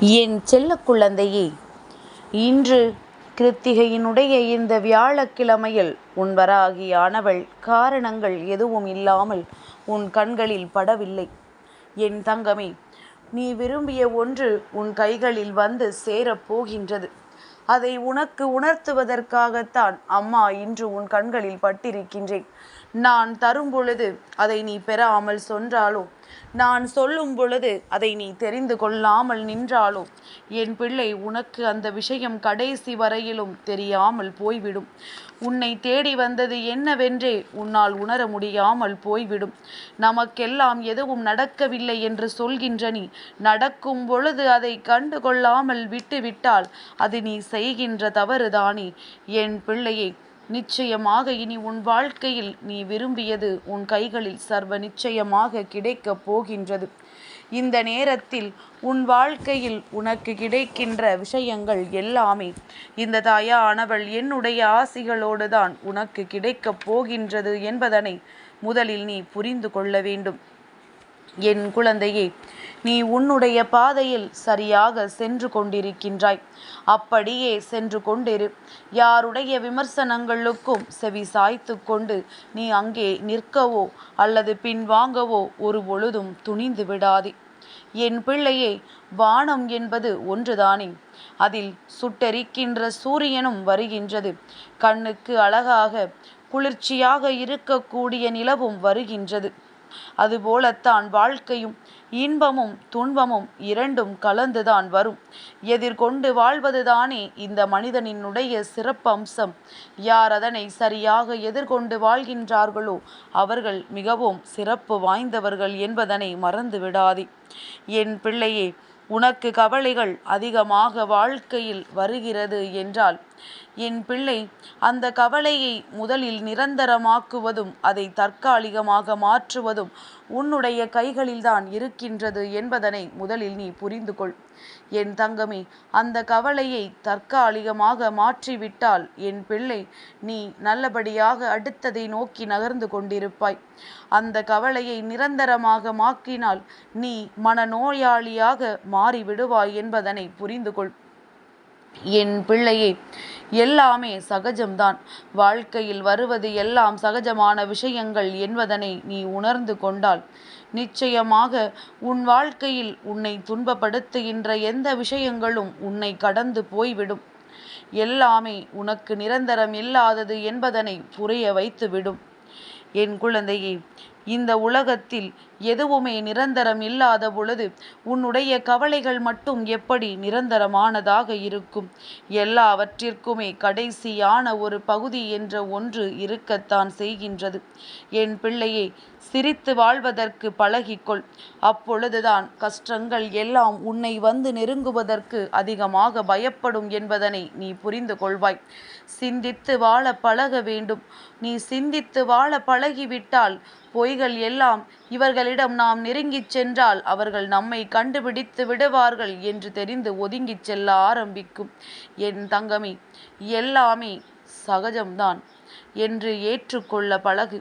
என் செல்ல குழந்தையே இன்று கிருத்திகையினுடைய இந்த வியாழக்கிழமையில் உன் வராகியானவள் காரணங்கள் எதுவும் இல்லாமல் உன் கண்களில் படவில்லை. என் தங்கமே நீ விரும்பிய ஒன்று உன் கைகளில் வந்து சேரப் போகின்றது. அதை உனக்கு உணர்த்துவதற்காகத்தான் அம்மா இன்று உன் கண்களில் பட்டிருக்கின்றேன். நான் தரும் பொழுது அதை நீ பெறாமல் சொன்றாலோ? நான் சொல்லும் பொழுது அதை நீ தெரிந்து கொள்ளாமல் நின்றாலோ? என் பிள்ளை உனக்கு அந்த விஷயம் கடைசி வரையிலும் தெரியாமல் போய்விடும். உன்னை தேடி வந்தது என்னவென்றே உன்னால் உணர முடியாமல் போய்விடும். நமக்கெல்லாம் எதுவும் நடக்கவில்லை என்று சொல்கின்ற நீ நடக்கும் பொழுது அதை கண்டு கொள்ளாமல் விட்டுவிட்டால் அது நீ செய்கின்ற தவறுதானே? என் பிள்ளையை நிச்சயமாக இனி உன் வாழ்க்கையில் நீ விரும்பியது உன் கைகளில் சர்வ நிச்சயமாக கிடைக்கப் போகின்றது. இந்த நேரத்தில் உன் வாழ்க்கையில் உனக்கு கிடைக்கின்ற விஷயங்கள் எல்லாமே இந்த தாயானவள் என்னுடைய ஆசிகளோடு தான் உனக்கு கிடைக்கப் போகின்றது என்பதனை முதலில் நீ புரிந்து கொள்ள வேண்டும். என் குழந்தையே நீ உன்னுடைய பாதையில் சரியாக சென்று கொண்டிருக்கின்றாய். அப்படியே சென்று கொண்டிரு. யாருடைய விமர்சனங்களுக்கும் செவி சாய்த்து கொண்டு நீ அங்கே நிற்கவோ அல்லது பின்வாங்கவோ ஒரு பொழுதும் துணிந்து விடாதே. என் பிள்ளையே வானம் என்பது ஒன்றுதானே? அதில் சுட்டெரிக்கின்ற சூரியனும் வருகின்றது. கண்ணுக்கு அழகாக குளிர்ச்சியாக இருக்கக்கூடிய நிலவும் வருகின்றது. அதுபோலத்தான் வாழ்க்கையும் இன்பமும் துன்பமும் இரண்டும் கலந்துதான் வரும். எதிர்கொண்டு வாழ்வதுதானே இந்த மனிதனினுடைய சிறப்பம்சம். யார் அதனை சரியாக எதிர்கொண்டு வாழ்கின்றார்களோ அவர்கள் மிகவும் சிறப்பு வாய்ந்தவர்கள் என்பதனை மறந்து விடாதே என் பிள்ளையே உனக்கு கவலைகள் அதிகமாக வாழ்க்கையில் வருகிறது என்றால் என் பிள்ளை அந்த கவலையை முதலில் நிரந்தரமாக்குவதும் அதை தற்காலிகமாக மாற்றுவதும் உன்னுடைய கைகளில்தான் இருக்கின்றது என்பதனை முதலில் நீ புரிந்து கொள் என் தங்கமே அந்த கவலையை தற்காலிகமாக மாற்றிவிட்டால் என் பிள்ளை நீ நல்லபடியாக அடுத்ததை நோக்கி நகர்ந்து கொண்டிருப்பாய். அந்த கவலையை நிரந்தரமாக மாக்கினால் நீ மனநோயாளியாக மாறிவிடுவாய் என்பதனை புரிந்து கொள் என் பிள்ளையே எல்லாமே சகஜம்தான். வாழ்க்கையில் வருவது எல்லாம் சகஜமான விஷயங்கள் என்பதனை நீ உணர்ந்து கொண்டால் நிச்சயமாக உன் வாழ்க்கையில் உன்னை துன்பப்படுத்துகின்ற எந்த விஷயங்களும் உன்னை கடந்து போய்விடும். எல்லாமே உனக்கு நிரந்தரம் இல்லாதது என்பதனை புரிய வைத்துவிடும். என் குழந்தையே இந்த உலகத்தில் எதுவுமே நிரந்தரம் இல்லாத பொழுது உன்னுடைய கவலைகள் மட்டும் எப்படி நிரந்தரமானதாக இருக்கும்? எல்லாவற்றிற்குமே கடைசியான ஒரு பகுதி என்ற ஒன்று இருக்கத்தான் செய்கின்றது. என் பிள்ளையே சிரித்து வாழ்வதற்கு பழகிக்கொள். அப்பொழுதுதான் கஷ்டங்கள் எல்லாம் உன்னை வந்து நெருங்குவதற்கு அதிகமாக பயப்படும் என்பதனை நீ புரிந்து கொள்வாய். சிந்தித்து வாழ பழக வேண்டும். நீ சிந்தித்து வாழ பழகிவிட்டால் பொய்கள் எல்லாம் இவர்களிடம் நாம் நெருங்கிச் சென்றால் அவர்கள் நம்மை கண்டுபிடித்து விடுவார்கள் என்று தெரிந்து ஒதுங்கிச் செல்ல ஆரம்பிக்கும். என் தங்கமே எல்லாமே சகஜம்தான் என்று ஏற்றுக்கொள்ள பழகு.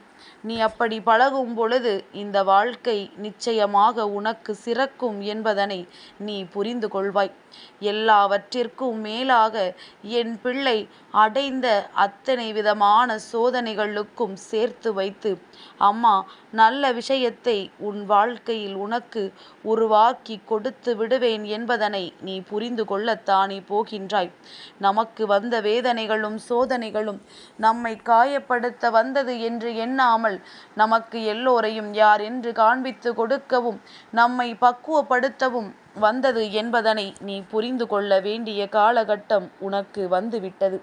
நீ அப்படி பழகும் பொழுது இந்த வாழ்க்கை நிச்சயமாக உனக்கு சிறக்கும் என்பதனை நீ புரிந்து கொள்வாய். எல்லாவற்றிற்கும் மேலாக என் பிள்ளை அடைந்த அத்தனை விதமான சோதனைகளுக்கும் சேர்த்து வைத்து அம்மா நல்ல விஷயத்தை உன் வாழ்க்கையில் உனக்கு உருவாக்கி கொடுத்து விடுவேன் என்பதனை நீ புரிந்து கொள்ளத்தானே போகின்றாய். நமக்கு வந்த வேதனைகளும் சோதனைகளும் நம்மை காயப்படுத்த வந்தது என்று எண்ணாமல் நமக்கு எல்லோரையும் யார் என்று காண்பித்து கொடுக்கவும் நம்மை பக்குவப்படுத்தவும் வந்தது என்பதனை நீ புரிந்து கொள்ள வேண்டிய காலகட்டம் உனக்கு வந்துவிட்டது.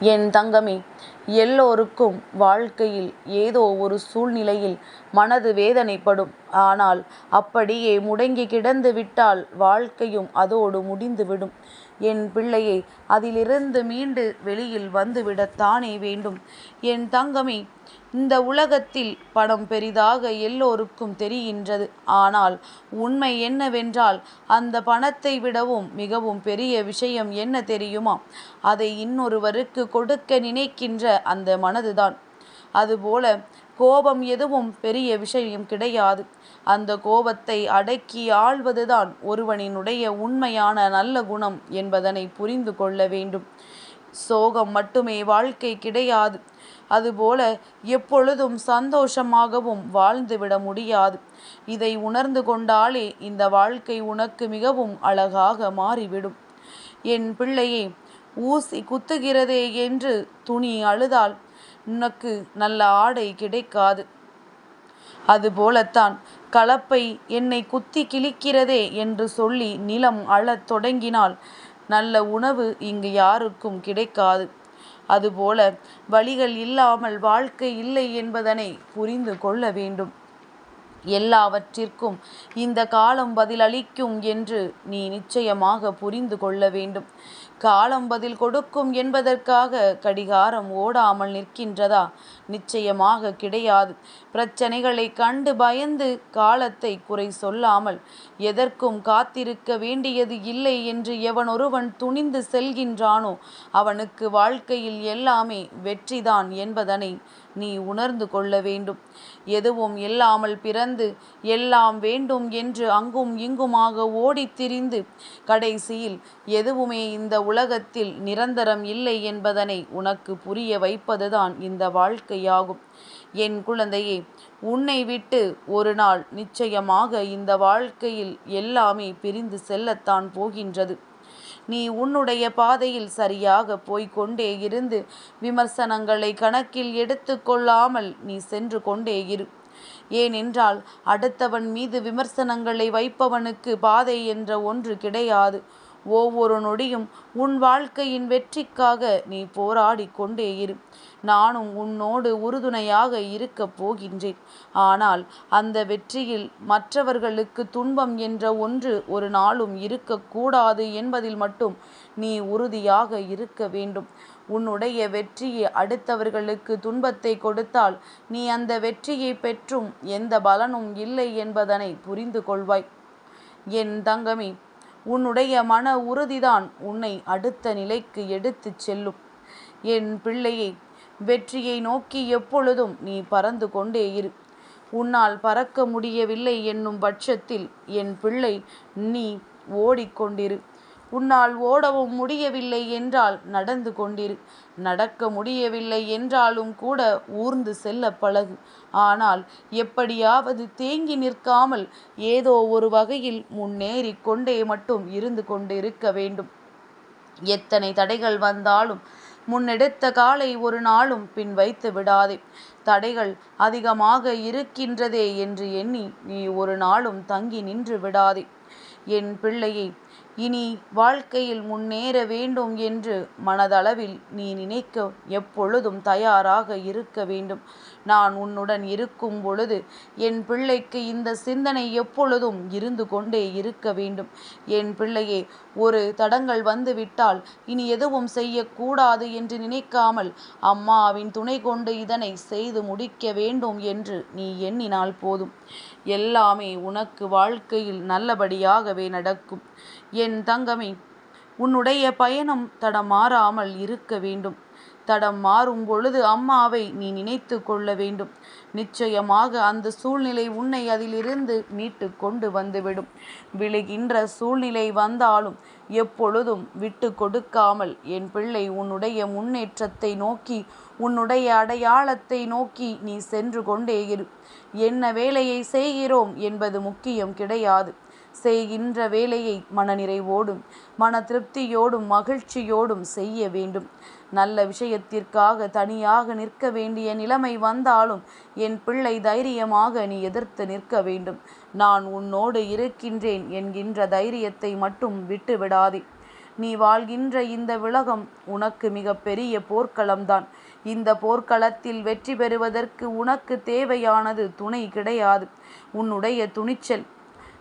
என் தங்கமே எல்லோருக்கும் வாழ்க்கையில் ஏதோ ஒரு சூழ்நிலையில் மனது வேதனைப்படும். ஆனால் அப்படியே முடங்கி கிடந்து விட்டால் வாழ்க்கையும் அதோடு முடிந்துவிடும். என் பிள்ளையை அதிலிருந்து மீண்டு வெளியில் வந்துவிடத்தானே வேண்டும்? என் தங்கமே இந்த உலகத்தில் பணம் பெரிதாக எல்லோருக்கும் தெரிகின்றது. ஆனால் உண்மை என்னவென்றால் அந்த பணத்தை விடவும் மிகவும் பெரிய விஷயம் என்ன தெரியுமா? அதை இன்னொருவருக்கு கொடுக்க நினைக்கின்ற அந்த மனதுதான். அதுபோல கோபம் எதுவும் பெரிய விஷயம் கிடையாது. அந்த கோபத்தை அடக்கி ஆள்வதுதான் ஒருவனினுடைய உண்மையான நல்ல குணம் என்பதனை புரிந்து கொள்ள வேண்டும். சோகம் மட்டுமே வாழ்க்கை கிடையாது. அதுபோல எப்பொழுதும் சந்தோஷமாகவும் வாழ்ந்துவிட முடியாது. இதை உணர்ந்து கொண்டாலே இந்த வாழ்க்கை உனக்கு மிகவும் அழகாக மாறிவிடும். என் பிள்ளையே ஊசி குத்துகிறதே என்று துணி அழுதால் உனக்கு நல்ல ஆடை கிடைக்காது. அதுபோலத்தான் கலப்பை என்னை குத்தி கிழிக்கிறதே என்று சொல்லி நிலம் அழத் தொடங்கினால் நல்ல உணவு இங்கு யாருக்கும் கிடைக்காது. அதுபோல வழிகள் இல்லாமல் வாழ்க்கை இல்லை என்பதனை புரிந்து கொள்ள வேண்டும். எல்லாவற்றிற்கும் இந்த காலம் பதிலளிக்கும் என்று நீ நிச்சயமாக புரிந்து கொள்ள வேண்டும். காலம் பதில் கொடுக்கும் என்பதற்காக கடிகாரம் ஓடாமல் நிற்கின்றதா? நிச்சயமாக கிடையாது. பிரச்சனைகளை கண்டு பயந்து காலத்தை குறை சொல்லாமல் எதற்கும் காத்திருக்க வேண்டியது இல்லை என்று எவனொருவன் துணிந்து செல்கின்றானோ அவனுக்கு வாழ்க்கையில் எல்லாமே வெற்றிதான் என்பதனை நீ உணர்ந்து கொள்ள வேண்டும். எதுவும் இல்லாமல் பிறந்து எல்லாம் வேண்டும் என்று அங்கும் இங்குமாக ஓடித் திரிந்து கடைசியில் எதுவுமே இந்த உலகத்தில் நிரந்தரம் இல்லை என்பதனை உனக்கு புரிய வைப்பதுதான் இந்த வாழ்க்கையாகும். என் குழந்தையே உன்னை விட்டு ஒரு நாள் நிச்சயமாக இந்த வாழ்க்கையில் எல்லாமே பிரிந்து செல்லத்தான் போகின்றது. நீ உன்னுடைய பாதையில் சரியாக போய்கொண்டே இருந்து விமர்சனங்களை கணக்கில் எடுத்து கொள்ளாமல் நீ சென்று கொண்டே இரு. ஏனென்றால் அடுத்தவன் மீது விமர்சனங்களை வைப்பவனுக்கு பாதை என்ற ஒன்று கிடையாது. ஒவ்வொரு நொடியும் உன் வாழ்க்கையின் வெற்றிக்காக நீ போராடி கொண்டே இரு. நானும் உன்னோடு உறுதுணையாக இருக்கப் போகின்றேன். ஆனால் அந்த வெற்றியில் மற்றவர்களுக்கு துன்பம் என்ற ஒன்று ஒரு நாளும் இருக்கக்கூடாது என்பதில் மட்டும் நீ உறுதியாக இருக்க வேண்டும். உன்னுடைய வெற்றியை அடுத்தவர்களுக்கு துன்பத்தை கொடுத்தால் நீ அந்த வெற்றியை பெற்றும் எந்த பலனும் இல்லை என்பதனை புரிந்து கொள்வாய். என் தங்கமே உன்னுடைய மன உறுதிதான் உன்னை அடுத்த நிலைக்கு எடுத்துச் செல்லும். என் பிள்ளையை வெற்றியை நோக்கி எப்பொழுதும் நீ பறந்து கொண்டே இரு. உன்னால் பறக்க முடியவில்லை என்னும் பட்சத்தில் என் பிள்ளை நீ ஓடிக்கொண்டிரு. உன்னால் ஓடவும் முடியவில்லை என்றால் நடந்து கொண்டிரு. நடக்க முடியவில்லை என்றாலும் கூட ஊர்ந்து செல்ல பழகு. ஆனால் எப்படியாவது தேங்கி நிற்காமல் ஏதோ ஒரு வகையில் முன்னேறி கொண்டே மட்டும் இருந்து கொண்டிருக்க வேண்டும். எத்தனை தடைகள் வந்தாலும் முன்னெடுத்த காலை ஒரு நாளும் பின் வைத்து விடாதே. தடைகள் அதிகமாக இருக்கின்றதே என்று எண்ணி நீ ஒரு நாளும் தங்கி நின்று விடாதே. என் பிள்ளையை இனி வாழ்க்கையில் முன்னேற வேண்டும் என்று மனதளவில் நீ நினைக்க எப்பொழுதும் தயாராக இருக்க வேண்டும். நான் உன்னுடன் இருக்கும் பொழுது என் பிள்ளைக்கு இந்த சிந்தனை எப்பொழுதும் இருந்து கொண்டே இருக்க வேண்டும். என் பிள்ளையே ஒரு தடங்கள் வந்துவிட்டால் இனி எதுவும் செய்யக்கூடாது என்று நினைக்காமல் அம்மாவின் துணை கொண்டு இதனை செய்து முடிக்க வேண்டும் என்று நீ எண்ணினால் போதும். எல்லாமே உனக்கு வாழ்க்கையில் நல்லபடியாகவே நடக்கும். என் தங்கமே உன்னுடைய பயணம் தடமாறாமல் இருக்க வேண்டும். தடம் மாறும் பொழுது அம்மாவை நீ நினைத்து கொள்ள வேண்டும். நிச்சயமாக அந்த சூழ்நிலை உன்னை அதிலிருந்து மீட்டு கொண்டு வந்துவிடும். விழுகின்ற சூழ்நிலை வந்தாலும் எப்பொழுதும் விட்டு கொடுக்காமல் என் பிள்ளை உன்னுடைய முன்னேற்றத்தை நோக்கி உன்னுடைய அடையாளத்தை நோக்கி நீ சென்று கொண்டே இரு. என்ன வேலையை செய்கிறோம் என்பது முக்கியம் கிடையாது. செய்கின்ற வேலையை மனநிறைவோடும் மன திருப்தியோடும் மகிழ்ச்சியோடும் செய்ய வேண்டும். நல்ல விஷயத்திற்காக தனியாக நிற்க வேண்டிய நிலைமை வந்தாலும் என் பிள்ளை தைரியமாக நீ எதிர்த்து நிற்க வேண்டும். நான் உன்னோடு இருக்கின்றேன் என்கின்ற தைரியத்தை மட்டும் விட்டுவிடாதே நீ வாழ்கின்ற இந்த உலகம் உனக்கு மிக பெரிய போர்க்களம்தான். இந்த போர்க்களத்தில் வெற்றி பெறுவதற்கு உனக்கு தேவையானது துணை கிடையாது. உன்னுடைய துணிச்சல்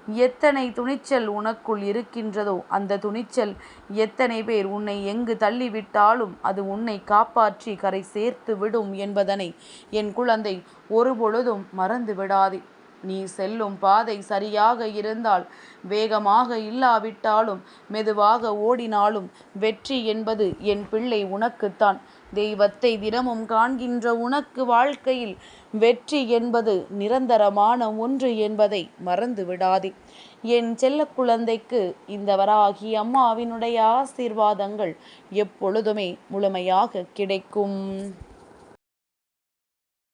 எத்தனை துணிச்சல் உனக்குள் இருக்கின்றதோ அந்த துணிச்சல் எத்தனை பேர் உன்னை எங்கு தள்ளிவிட்டாலும் அது உன்னை காப்பாற்றி கரை சேர்த்து விடும் என்பதனை என் குழந்தை ஒருபொழுதும் மறந்து விடாதே. நீ செல்லும் பாதை சரியாக இருந்தால் வேகமாக இல்லாவிட்டாலும் மெதுவாக ஓடினாலும் வெற்றி என்பது என் பிள்ளை உனக்குத்தான். தெய்வத்தை தினமும் காண்கின்ற உனக்கு வாழ்க்கையில் வெற்றி என்பது நிரந்தரமான ஒன்று என்பதை மறந்து விடாதே. என் செல்ல குழந்தைக்கு இந்த வராகி அம்மாவினுடைய ஆசீர்வாதங்கள் எப்பொழுதுமே முழுமையாக கிடைக்கும்.